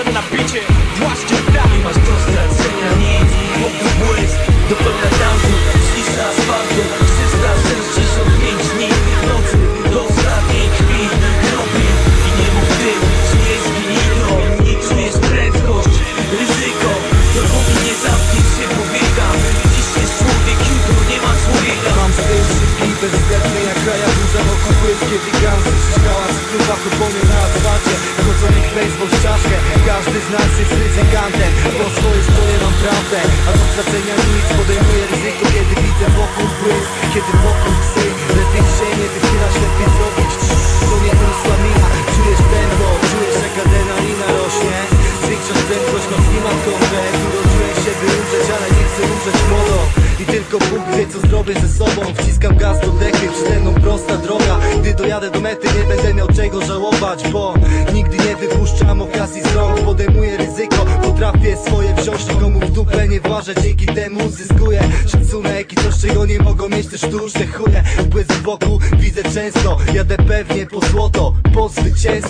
stare napięcie Właśnie tak. Nie masz do stracenia nic Wokół błysk do pełna tanku Cisza asfaltu. 365 dni Nocy. Do ostatniej krwi Robi i nie mów ty Czy jest ginino Nie czujesz prędkość. Ryzyko. Dopóki nie zamkniesz się powieka Dziś jest człowiek. Jutro nie ma człowieka. Mam z tym wszystkim bezwzględnie jak kraja Duża wokół błyskie giganty. Szkała z kluba kuponie na każdy z nas jest ryzykantem Bo swoje stoję mam prawdę. A do stracenia nic podejmuję ryzyko Kiedy widzę wokół błysk Kiedy wokół psy. Lepiej się nie wychylać, lepiej zrobić. To nie usła mina Czujesz tempo, czujesz jak adrenalina rośnie. Zwiększasz prędkość, no klimat konkret Urodziłem się by umrzeć, ale nie chcę umrzeć młodo. I tylko Bóg wie co zrobię ze sobą. Wciskam gaz do dechy, dojadę do mety nie będę miał czego żałować Bo nigdy nie wypuszczam okazji z rąk. Podejmuję ryzyko, potrafię swoje wziąć Nikomu w dupę nie włażę, dzięki temu zyskuję Szacunek i coś czego nie mogą mieć te sztuczne chuje. Błysk wokół widzę często, jadę pewnie po złoto Po zwycięstwo